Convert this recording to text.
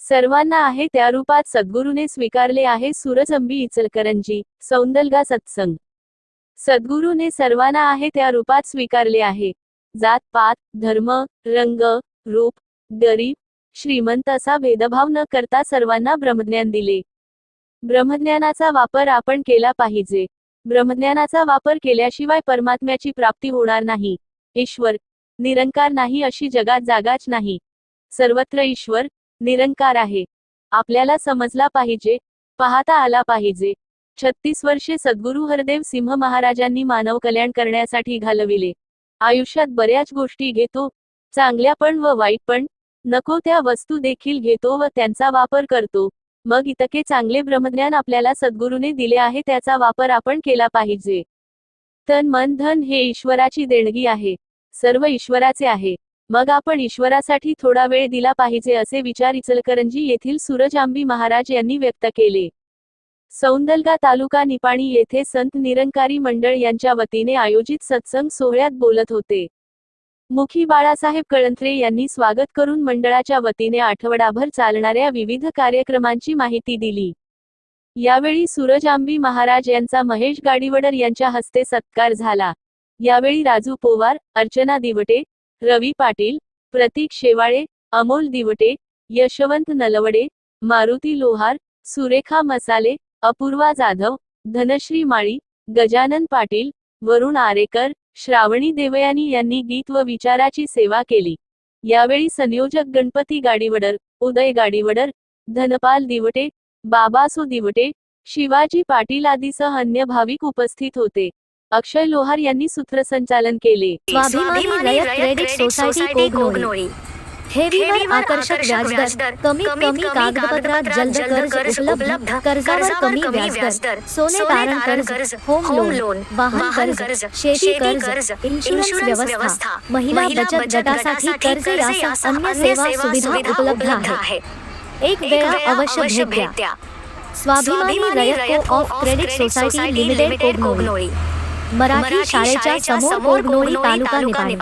सर्वांना आहे त्या रूपात सद्गुरूने स्वीकारले आहे सूरजंबी इचलकरंजी सौंदलगा सत्संग. सद्गुरूने सर्वांना आहे त्या रूपात स्वीकारले आहे. जात पात धर्म रंग रूप गरीब श्रीमंत असा भेदभाव न करता सर्वांना ब्रह्मज्ञान दिले. ब्रह्मज्ञानाचा वापर आपण केला पाहिजे. ब्रह्मज्ञानाचा वापर केल्याशिवाय परमात्म्याची प्राप्ती होणार नाही. ईश्वर निरंकार नाही अशी जगात जागाच नाही. सर्वत्र ईश्वर निरंकार आहे. आपल्याला समजला पाहिजे पाहता आला पाहिजे. छत्तीस वर्षे सद्गुरू हरदेव सिंह महाराजांनी मानव कल्याण करण्यासाठी घालविले. आयुष्यात बऱ्याच गोष्टी घेतो चांगल्या पण व वाईट पण. नको त्या वस्तू देखील घेतो व त्यांचा वापर करतो. मग इतके चांगले ब्रह्मज्ञान आपल्याला सद्गुरूने दिले आहे त्याचा वापर आपण केला पाहिजे. तन मन धन हे ईश्वराची देणगी आहे. सर्व ईश्वराचे आहे. मग आपण ईश्वरासाठी थोडा वेळ दिला पाहिजे असे विचार इचलकरंजी येथील सूरज आंबी महाराज यांनी व्यक्त केले. सौंदलगा तालुका निपाणी येथे संत निरंकारी मंडळ यांच्या वतीने आयोजित सत्संग सोहळ्यात बोलत होते. मुखी बाळासाहेब कळंत्रे यांनी स्वागत करून मंडळाच्या वतीने आठवडाभर चालणाऱ्या विविध कार्यक्रमांची माहिती दिली. यावेळी सूरज आंबी महाराज यांचा महेश गाडीवडर यांच्या हस्ते सत्कार झाला. यावेळी राजू पोवार अर्चना दिवटे रवी पाटील प्रतीक शेवाळे अमोल दिवटे यशवंत नलवडे मारुती लोहार सुरेखा मसाले अपूर्वा जाधव धनश्री माळी गजानन पाटील वरुण आरेकर श्रावणी देवयानी यांनी गीत व विचाराची सेवा केली. यावेळी संयोजक गणपती गाडीवडर उदय गाडीवडर धनपाल दिवटे बाबासो दिवटे शिवाजी पाटील आदीसह अन्य भाविक उपस्थित होते. अक्षय लोहार यांनी सूत्रसंचालन केले. स्वाभिमानी रयत क्रेडिट सोसायटी कोगनोळी ठेवीवर आकर्षक व्याजदर. कमीत कमी कागदपत्रात जलद कर्ज उपलब्ध. कर्जावर कमी व्याजदर. सोने तारण कर्ज. Home loan. वाहन कर्ज. शेती कर्ज. इन्शुरन्स व्यवस्था. महिला बचत गटासाठी कर्ज यासह अन्य सेवा सुविधा उपलब्ध आहे. एक वेळा अवश्य भेट द्या. Swabhimani Rayat co-op credit society limited Kognoli Marathi शाळेच्या समोर कोगनोळी तालुका निपाणी